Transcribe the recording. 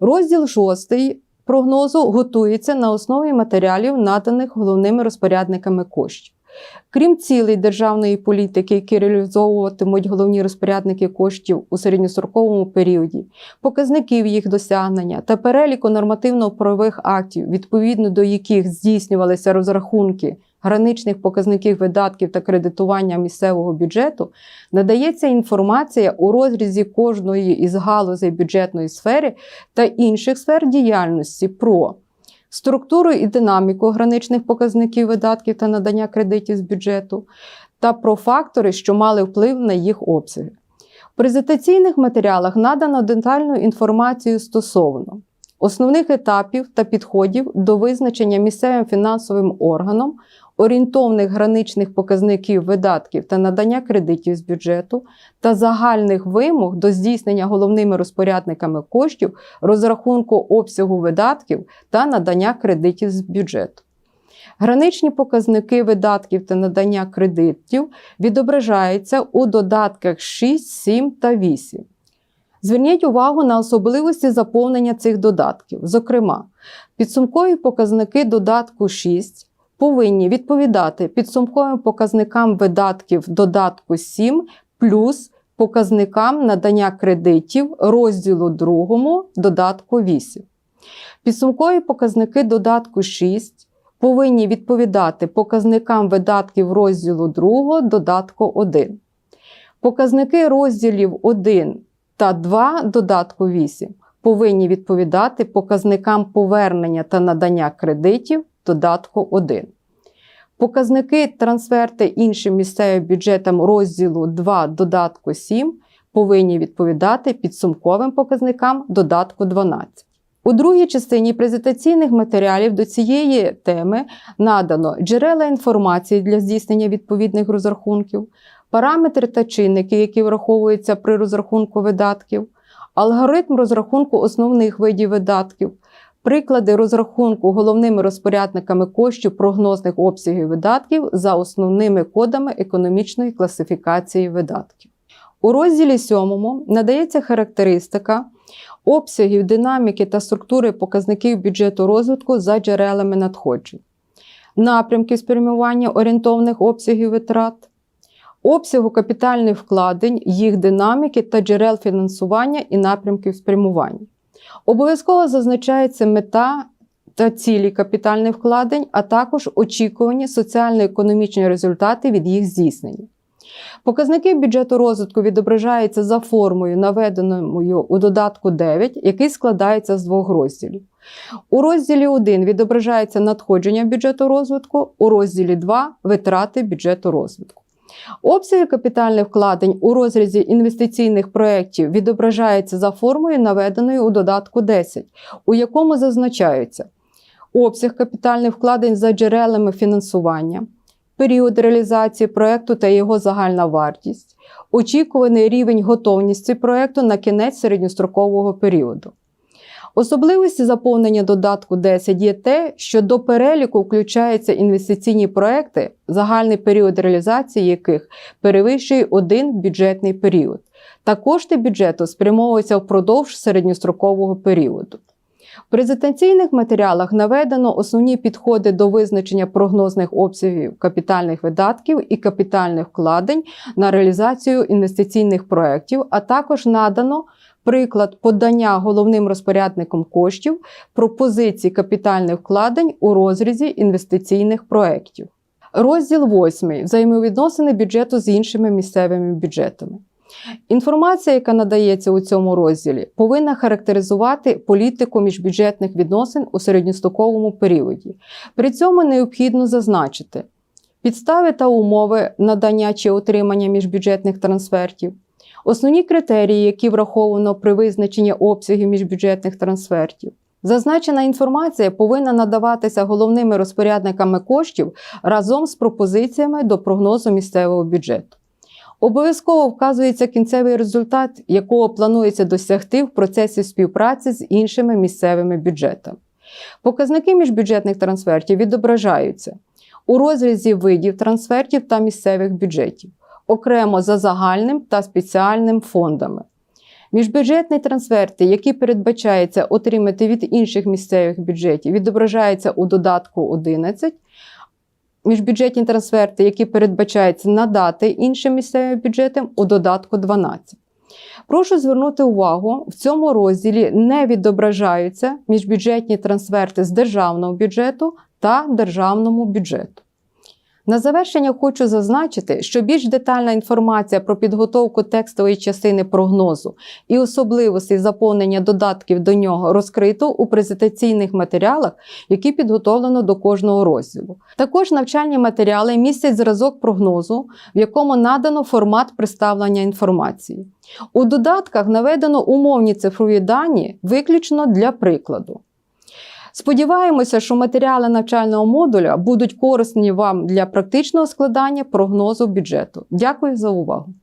Розділ 6 прогнозу готується на основі матеріалів, наданих головними розпорядниками коштів. Крім цілей державної політики, які реалізовуватимуть головні розпорядники коштів у середньостроковому періоді, показників їх досягнення та переліку нормативно-правових актів, відповідно до яких здійснювалися розрахунки граничних показників видатків та кредитування місцевого бюджету, надається інформація у розрізі кожної із галузей бюджетної сфери та інших сфер діяльності про структуру і динаміку граничних показників видатків та надання кредитів з бюджету, та про фактори, що мали вплив на їх обсяги. В презентаційних матеріалах надано детальну інформацію стосовно основних етапів та підходів до визначення місцевим фінансовим органом орієнтовних граничних показників видатків та надання кредитів з бюджету та загальних вимог до здійснення головними розпорядниками коштів розрахунку обсягу видатків та надання кредитів з бюджету. Граничні показники видатків та надання кредитів відображаються у додатках 6, 7 та 8. Зверніть увагу на особливості заповнення цих додатків. Зокрема, підсумкові показники додатку 6 повинні відповідати підсумковим показникам видатків додатку 7 плюс показникам надання кредитів розділу 2 додатку 8. Підсумкові показники додатку 6 повинні відповідати показникам видатків розділу 2 додатку 1. Показники розділів 1 та 2 додатку 8 повинні відповідати показникам повернення та надання кредитів додатку 1. Показники трансферти іншим місцевим бюджетам розділу 2 додатку 7 повинні відповідати підсумковим показникам додатку 12. У другій частині презентаційних матеріалів до цієї теми надано джерела інформації для здійснення відповідних розрахунків, параметри та чинники, які враховуються при розрахунку видатків, алгоритм розрахунку основних видів видатків, приклади розрахунку головними розпорядниками коштів прогнозних обсягів видатків за основними кодами економічної класифікації видатків. У розділі 7 надається характеристика обсягів, динаміки та структури показників бюджету розвитку за джерелами надходжень, напрямків спрямування орієнтовних обсягів витрат, обсягу капітальних вкладень, їх динаміки та джерел фінансування і напрямків спрямування. Обов'язково зазначається мета та цілі капітальних вкладень, а також очікувані соціально-економічні результати від їх здійснення. Показники бюджету розвитку відображаються за формою, наведеною у додатку 9, який складається з двох розділів. У розділі 1 відображається надходження бюджету розвитку, у розділі 2 витрати бюджету розвитку. Обсяги капітальних вкладень у розрізі інвестиційних проєктів відображаються за формою, наведеною у додатку 10, у якому зазначаються обсяг капітальних вкладень за джерелами фінансування, період реалізації проєкту та його загальна вартість, очікуваний рівень готовності проєкту на кінець середньострокового періоду. Особливості заповнення додатку 10 є те, що до переліку включаються інвестиційні проекти, загальний період реалізації яких перевищує один бюджетний період, та кошти бюджету спрямовуються впродовж середньострокового періоду. В презентаційних матеріалах наведено основні підходи до визначення прогнозних обсягів капітальних видатків і капітальних вкладень на реалізацію інвестиційних проєктів, а також надано приклад подання головним розпорядником коштів пропозицій капітальних вкладень у розрізі інвестиційних проєктів. Розділ 8. Взаємовідносини бюджету з іншими місцевими бюджетами. Інформація, яка надається у цьому розділі, повинна характеризувати політику міжбюджетних відносин у середньостоковому періоді. При цьому необхідно зазначити підстави та умови надання чи отримання міжбюджетних трансфертів, основні критерії, які враховано при визначенні обсягів міжбюджетних трансфертів. Зазначена інформація повинна надаватися головними розпорядниками коштів разом з пропозиціями до прогнозу місцевого бюджету. Обов'язково вказується кінцевий результат, якого планується досягти в процесі співпраці з іншими місцевими бюджетами. Показники міжбюджетних трансфертів відображаються у розрізі видів трансфертів та місцевих бюджетів, окремо за загальним та спеціальним фондами. Міжбюджетні трансферти, які передбачається отримати від інших місцевих бюджетів, відображаються у додатку 11. Міжбюджетні трансферти, які передбачається надати іншим місцевим бюджетам у додатку 12. Прошу звернути увагу, в цьому розділі не відображаються міжбюджетні трансферти з державного бюджету та державному бюджету. На завершення хочу зазначити, що більш детальна інформація про підготовку текстової частини прогнозу і особливості заповнення додатків до нього розкрито у презентаційних матеріалах, які підготовлено до кожного розділу. Також навчальні матеріали містять зразок прогнозу, в якому надано формат представлення інформації. У додатках наведено умовні цифрові дані виключно для прикладу. Сподіваємося, що матеріали навчального модуля будуть корисні вам для практичного складання прогнозу бюджету. Дякую за увагу!